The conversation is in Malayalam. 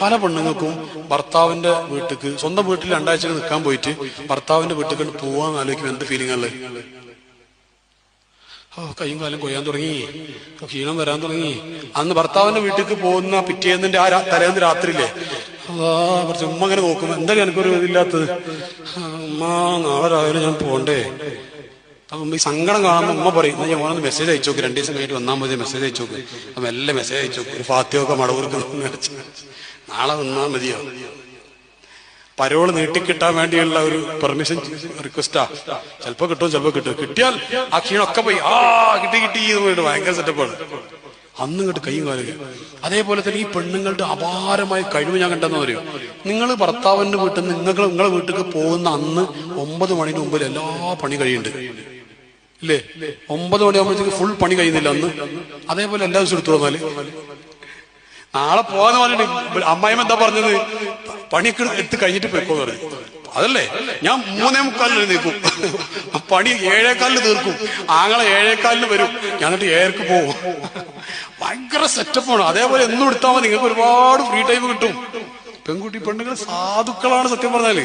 പല പെണ്ണുങ്ങൾക്കും ഭർത്താവിന്റെ വീട്ടിക്ക് സ്വന്തം വീട്ടിൽ രണ്ടാഴ്ച നിൽക്കാൻ പോയിട്ട് ഭർത്താവിന്റെ വീട്ടിൽ കണ്ട് പോവാന്ന് ആലോചിക്കും എന്ത് ഫീലിംഗ് അല്ലേ ഓ കയ്യും കാലം കൊയ്യാൻ തുടങ്ങി. ക്ഷീണം വരാൻ തുടങ്ങി. അന്ന് ഭർത്താവിന്റെ വീട്ടിലേക്ക് പോകുന്ന പിറ്റേന്നിന്റെ ആ തലേന്ന് രാത്രിയില്ലേ? കുറച്ച് ഉമ്മ അങ്ങനെ നോക്കും എന്തായാലും എനിക്കൊരു ഇതില്ലാത്തത്? ഉമ്മ നാളെ രാവിലെ ഞാൻ പോണ്ടേ. അപ്പം ഈ സങ്കടം കാണുമ്പോൾ ഉമ്മ പറയും "എന്നാ ഞാൻ ഓനൊന്ന് മെസ്സേജ് അയച്ചു നോക്ക് രണ്ടു ദിവസം കഴിഞ്ഞിട്ട് വന്നാൽ മതി മെസ്സേജ് അയച്ചു നോക്ക്. അപ്പം എല്ലാം മെസ്സേജ് അയച്ചു നോക്ക് ഫാത്തിയൊക്കെ മടവൂർക്ക് നാളെ വന്നാൽ മതിയോ? പരോൾ നീട്ടിക്കിട്ടാൻ വേണ്ടിയുള്ള ഒരു പെർമിഷൻ റിക്വസ്റ്റാ ചിലപ്പോ കിട്ടും ചിലപ്പോ കിട്ടും. കിട്ടിയാൽ ആ ക്ഷീണമൊക്കെ പോയി ആ കിട്ടി കിട്ടി എന്ന് ഭയങ്കര സെറ്റപ്പാണ് അന്ന് ഇങ്ങോട്ട് കൈയും കാലും അതേപോലെ തന്നെ ഈ പെണ്ണുങ്ങളുടെ അപാരമായ കഴിവ് ഞാൻ കണ്ടെന്ന് പറയും? നിങ്ങൾ ഭർത്താവിന്റെ വീട്ടിൽ നിന്ന് നിങ്ങൾ നിങ്ങളെ വീട്ടിലേക്ക് പോകുന്ന അന്ന് ഒമ്പത് മണിന് മുമ്പിൽ എല്ലാ പണി കഴിയുന്നുണ്ട്. ഇല്ലേ? ഒമ്പത് മണിയാകുമ്പോഴത്തേക്ക് ഫുൾ പണി കഴിയുന്നില്ല അന്ന്. അതേപോലെ എല്ലാ ദിവസവും എടുത്തു വന്നാൽ നാളെ പോകാന്ന് പറഞ്ഞിട്ട് അമ്മായിമ്മ എന്താ പറഞ്ഞത്? പണിയൊക്കെ എടുത്ത് കഴിഞ്ഞിട്ട് പോയിക്കോന്ന് പറഞ്ഞു. അതല്ലേ? ഞാൻ മൂന്നേ മുക്കാലിന് എഴുന്നേക്കും പണി ഏഴേക്കാലിന് തീർക്കും. ആങ്ങളെ ഏഴേക്കാലിന് വരും. ഞാൻ എന്നിട്ട് ഏഴർക്ക് പോകും ഭയങ്കര സെറ്റപ്പാണ് അതേപോലെ എന്നും എടുത്താൽ മതി. നിങ്ങൾക്ക് ഒരുപാട് ഫ്രീ ടൈം കിട്ടും. പെൺകുട്ടി പെണ്ണുങ്ങൾ സാധുക്കളാണ് സത്യം പറഞ്ഞാൽ.